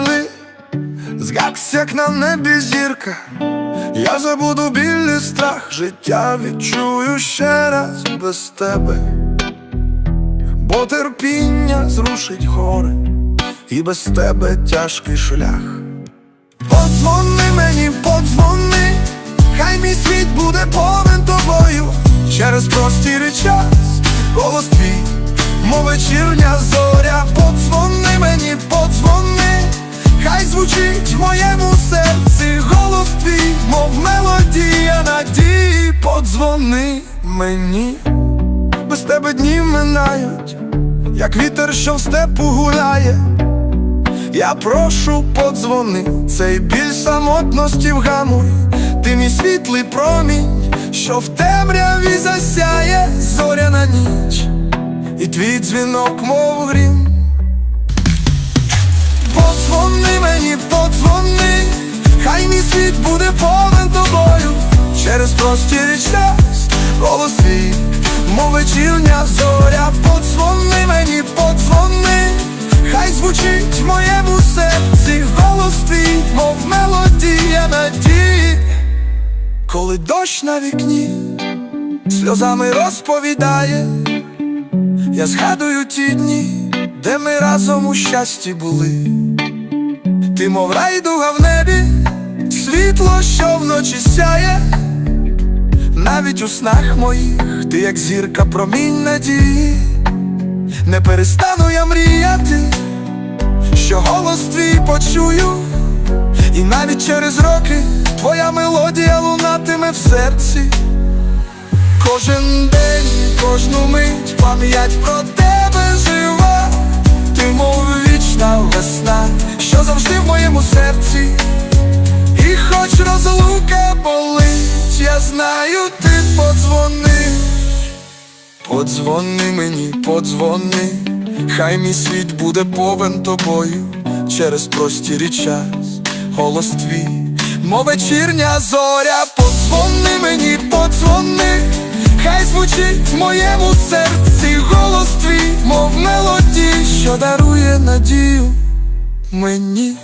ли, згасся, як на небі зірка. Я забуду біль і страх, життя відчую ще раз без тебе, бо терпіння зрушить гори, і без тебе тяжкий шлях. Подзвони мені, подзвони, хай мій світ буде повен тобою. Через простір час, голос твій, мов вечірня зоря, подзвони мені, подзвони, хай звучить в моєму серці голос твій, мов мелодія надії, подзвони мені, без тебе дні минають, як вітер, що в степу гуляє. Я прошу подзвони, цей біль самотності вгамуй, ти мій світлий промінь, що в темряві засяє зоряна ніч, твій дзвінок, мов грім. Подзвони мені, подзвони, хай мій світ буде повен тобою, через простір і час, голос твій, мов вечірня зоря, подзвони мені, подзвони. Хай звучить в моєму серці голос твій, мов мелодія надії, коли дощ на вікні сльозами розповідає, я згадую ті дні, де ми разом у щасті були. Ти, мов райдуга в небі, світло, що вночі сяє, навіть у снах моїх, ти як зірка промінь надії. Не перестану я мріяти, що голос твій почую, і навіть через роки твоя мелодія лунатиме в серці. Кожен день, кожну мить пам'ять про тебе жива, ти мов вічна весна, що завжди в моєму серці. І хоч розлука болить, я знаю, ти подзвонив. Подзвони мені, подзвони, хай мій світ буде повен тобою через простір час, голос твій, мов вечірня зоря, подзвони мені, подзвони, моєму серці голос твій, мов мелодій, що дарує надію мені.